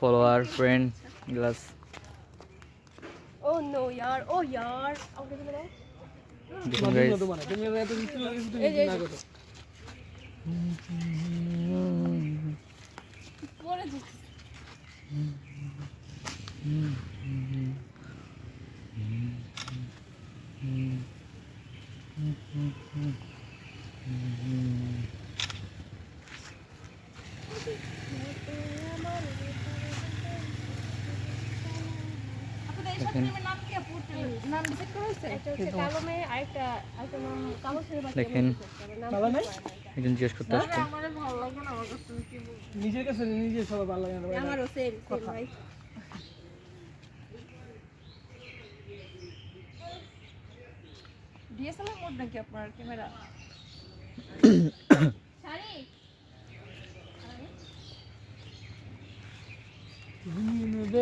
follower friend glass ও no ইয়ার ও ইয়ার আমাকে দিলে দাও দেখুন guys তুমি এত কিছু এই যে- না করো পরে দিচ্ছি দেখেন দেখেন। নাম একজন জিজ্ঞেস করতে আসছে। নিজের কাছে নিজের সবার ভালো লাগে না আমারও সেম সেম ভাই ডিএসএলআর মোড নাকি আপনার ক্যামেরা শাড়ি